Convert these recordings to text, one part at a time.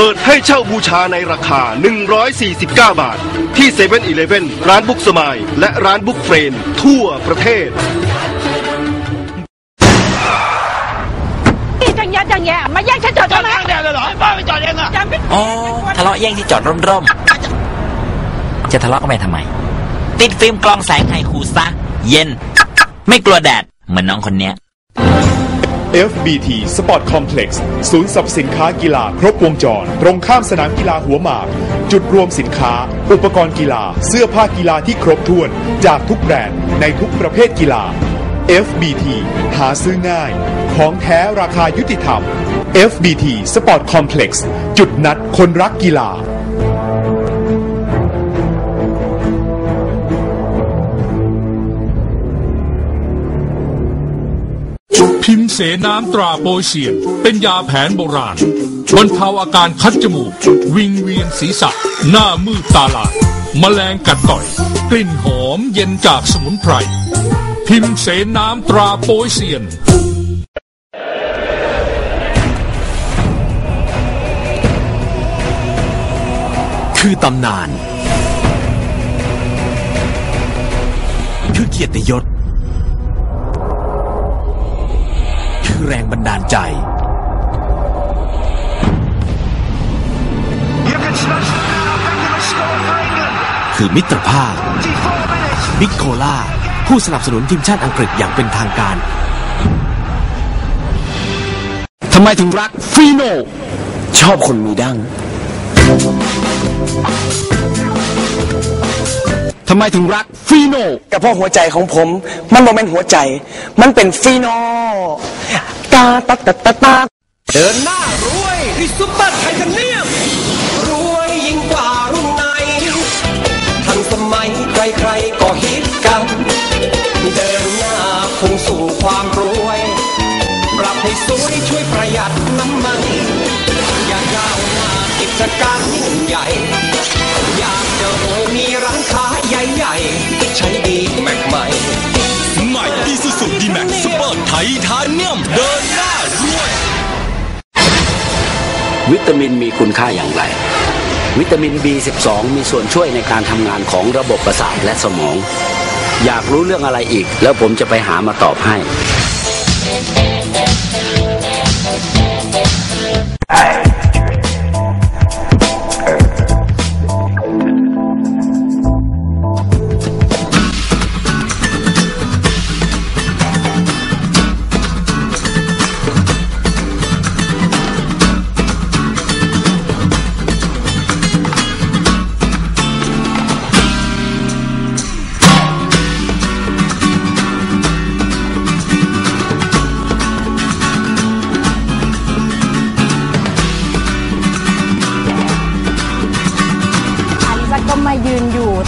ปิดให้เช่าบูชาในราคา 149 บาท ที่เซเว่นอีเลฟเว่นร้านบุ๊กสมาย และร้านบุ๊กเฟรนทั่วประเทศนี่จังแยะจังแยะมาแย่งฉันจอดจอทำดไมข้างแดงเลยเหรอให้ป้าไปจอดเองอะยังไม่อ๋อทะเลาะแย่งที่จอดร่มๆ จะทะเลาะกันไปทำไม ติดฟิล์มกรองแสงไฮคูซะ เย็น ไม่กลัวแดด เหมือนน้องคนเนี้ย FBT Sport Complex ศูนย์สรรพสินค้ากีฬาครบวงจร ตรงข้ามสนามกีฬาหัวหมาก จุดรวมสินค้า อุปกรณ์กีฬา เสื้อผ้ากีฬาที่ครบถ้วน จากทุกแบรนด์ในทุกประเภทกีฬา FBT หาซื้อง่าย ของแท้ราคายุติธรรม FBT Sport Complex จุดนัดคนรักกีฬา พิมพ์เสน้ำตราโปยเซียน เป็นยาแผนโบราณบรรเทาอาการคัดจมูก วิงเวียนศีรษะ หน้ามืดตาลายแมลงกัดต่อย กลิ่นหอมเย็นจากสมุนไพร พิมพ์เสน้ำตราโปยเซียนคือตำนาน คือเกียรติยศ แรงบันดาลใจ คือมิตรภาพบิกโคล่า ผู้สนับสนุนทีมชาติอังกฤษอย่างเป็นทางการ ทำไมถึงรักฟีโน ชอบคนมีดั้ง ทำไมถึงรักฟีโนก็เพราะหัวใจของผม มันบ่เป็นหัวใจ มันเป็นฟีโนตาตาตาตาตาเดินหน้ารวยที่ซุปเปอร์ไทเทเนียม รวยยิ่งกว่ารุ่นไหนทันสมัยใครๆก็ฮิตกัน เดินหน้าพุ่งสู่ความรวยปรับให้สวยช่วยประหยัดน้ำมัน อยากก้าวหน้ากิจการยิ่งใหญ่ อยากจะรวย ใช้ดีแม็กใหม่ใหม่อีซูซูดีแม็กซ์ซูเปอร์ไททาเนียมเดินหน้ารวย วิตามินมีคุณค่าอย่างไร วิตามิน B12 มีส่วนช่วยในการทำงานของระบบประสาทและสมอง อยากรู้เรื่องอะไรอีก แล้วผมจะไปหามาตอบให้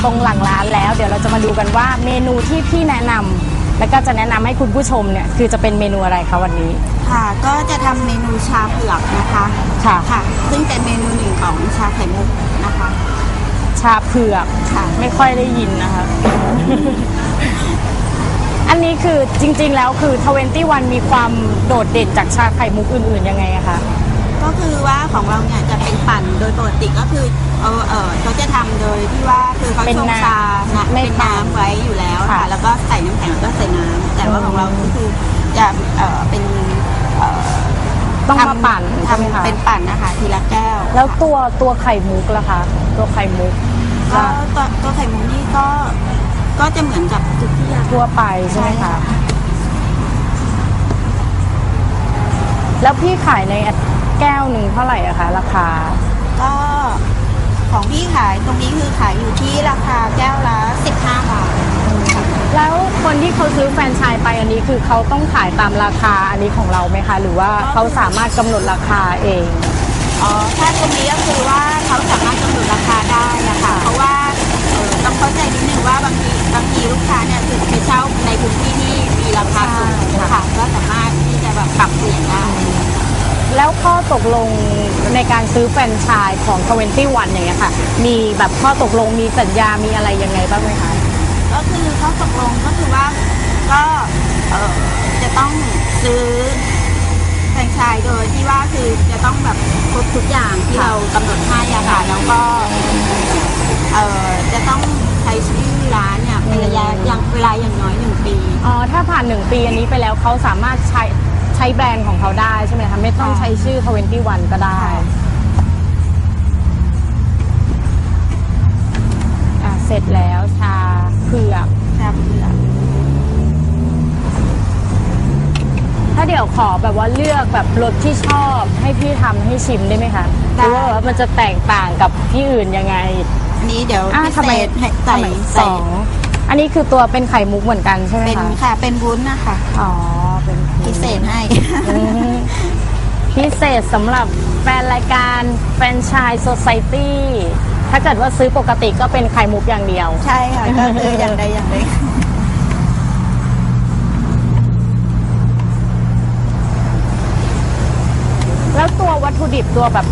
ตรงหลังร้านแล้ว เดี๋ยวเราจะมาดูกันว่าเมนูที่พี่แนะนำแล้วก็จะแนะนำให้คุณผู้ชมเนี่ยคือจะเป็นเมนูอะไรคะวันนี้ค่ะ ก็จะทำเมนูชาเผือกนะคะค่ะ ค่ะ ซึ่งเป็นเมนูหนึ่งของชาไข่มุกนะคะชาเผือกไม่ค่อยได้ยินนะคะ อันนี้คือจริงๆแล้วคือ21มีความโดดเด่นจากชาไข่มุกอื่นๆยังไงอะคะ ก็คือว่าของเราเนี่ยจะเป็นปั่นโดยปกติก็คือเออเออเขาจะทำโดยที่ว่าคือเขาเป็นชงน้ำชานะไม่เป็นปั่นน้ำไว้อยู่แล้วค่ะค่ะแล้วก็ใส่น้ำแข็งแล้วก็ใส่น้ำแต่ว่าของเราก็คือจะเออเป็นเออต้องมาทำปั่นใช่ไหมคะทำเป็นปั่นนะคะทีละแก้ว แล้วตัวตัวไข่มุกล่ะคะ ตัวไข่มุกก็ตัวตัวไข่มุกนี่ก็ก็จะเหมือนกับทุกที่อะทั่วไปใช่ไหมคะแล้วพี่ขายใน แก้วหนึ่งเท่าไหร่อะคะราคา ก็ของพี่ขายตรงนี้คือขายอยู่ที่ราคาแก้วละ 15 บาท แล้วคนที่เขาซื้อแฟรนไชส์ไปอันนี้คือเขาต้องขายตามราคาอันนี้ของเราไหมคะ หรือว่าเขาสามารถกำหนดราคาเอง อ๋อ ถ้าตรงนี้ก็คือว่า แล้วข้อตกลงในการซื้อแฟรนไชส์ของ 21 อย่างเงี้ยค่ะ มีแบบข้อตกลงมีสัญญามีอะไรยังไงบ้างไหมคะ ก็คือเขาตกลงก็คือว่าก็เออจะต้องซื้อแฟรนไชส์โดยที่ว่าคือจะต้องแบบครบทุกอย่างที่เรากำหนดให้อะค่ะแล้วก็เอ่อจะต้องใช้ชื่อร้านเนี่ยเป็นระยะยังเวลาอย่างน้อยหนึ่งปี อ๋อ ถ้าผ่านหนึ่งปีอันนี้ไปแล้วเขาสามารถใช้ใช้แบรนด์ของเขาได้ใช่ไหมคะไม่ต้องค่ะใช้ชื่อ21ก็ได้อะเสร็จแล้วชาเผือกชาเผือกถ้าเดี๋ยวขอแบบว่าเลือกแบบรสที่ชอบ ให้พี่ทำให้ชิมได้ไหมคะหรือว่าแบบว่ามันจะแตกต่างกับที่อื่นยังไง อันนี้เดี๋ยวอะพิทำเศไมษให้ใส่ทำไมสใส่องอันนี้คือตัวเป็นไข่มุกเหมือนกันใช่ไหมเป็นคะค่ะเป็นวุ้นนะคะ อ๋อเป็น พิเศษให้อืมพิเศษสำหรับแฟนรายการแฟรนไชายโซซ i ตี้ถ้าเกิดว่าซื้อปกติก็เป็นไข่มุกอย่างเดียว ใช่ค่ะก็คืออย่างใดอย่างใดแล้วตัววัตถุดิบตัวแบบ